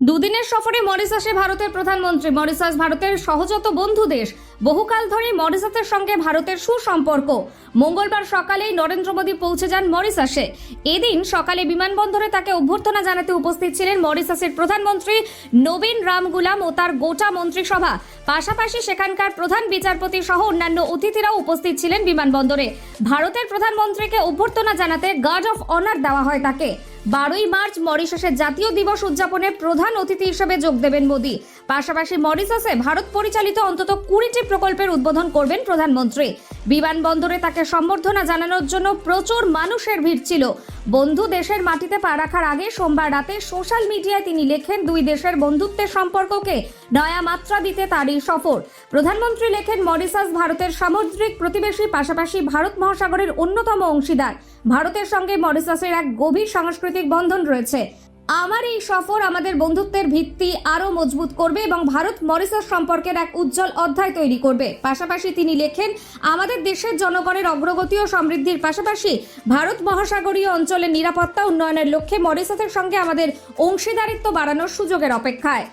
দুদিনের সফরে মরিসাসে ভারতের প্রধানমন্ত্রী। মরিসাস ভারতের সহজত বন্ধু দেশ। বহুকাল ধরে মরিসাসের সঙ্গে ভারতের সুসম্পর্ক। মঙ্গলবার সকালেই নরেন্দ্র মোদী পৌঁছে যান মরিসাসে এদিন সকালে বিমানবন্দরে তাকে অভ্যর্থনা জানাতে উপস্থিত ছিলেন মরিসাসের প্রধানমন্ত্রী নবীন রামগুলাম ও তার গোটা মন্ত্রিসভা। পাশাপাশি সেখানকার প্রধান বিচারপতি সহ অন্যান্য অতিথিরাও উপস্থিত ছিলেন বিমানবন্দরে। ভারতের প্রধানমন্ত্রীকে অভ্যর্থনা জানাতে গার্ড অফ অনার দেওয়া হয় তাকে। বারোই মার্চ মরিশাসের জাতীয় দিবস উদযাপনে প্রধান অতিথি হিসেবে যোগ দেবেন মোদী। পাশাপাশি মরিশাসে ভারত পরিচালিত অন্তত কুড়িটি প্রকল্পের উদ্বোধন করবেন প্রধানমন্ত্রী। বিমানবন্দরে তাকে সম্বর্ধনা জানানোর জন্য প্রচুর মানুষের ভিড় ছিল। বন্ধু দেশের মাটিতে পা রাখার আগে সোমবার রাতে সোশ্যাল মিডিয়ায় তিনি লেখেন, দুই দেশের বন্ধুত্বের সম্পর্ককে নয়া মাত্রা দিতে তারই সফর। প্রধানমন্ত্রী লেখেন মরিসাস ভারতের সামুদ্রিক প্রতিবেশী, পাশাপাশি ভারত মহাসাগরের অন্যতম অংশীদার। ভারতের সঙ্গে মরিসাসের এক গভীর সাংস্কৃতিক বন্ধন রয়েছে। আমার এই সফর আমাদের বন্ধুত্বের ভিত্তি আরও মজবুত করবে এবং ভারত মরিসাস সম্পর্কের এক উজ্জ্বল অধ্যায় তৈরি করবে। পাশাপাশি তিনি লেখেন, আমাদের দেশের জনগণের অগ্রগতি ও সমৃদ্ধির পাশাপাশি ভারত মহাসাগরীয় অঞ্চলের নিরাপত্তা উন্নয়নের লক্ষ্যে মরিসাসের সঙ্গে আমাদের অংশীদারিত্ব বাড়ানোর সুযোগের অপেক্ষায়।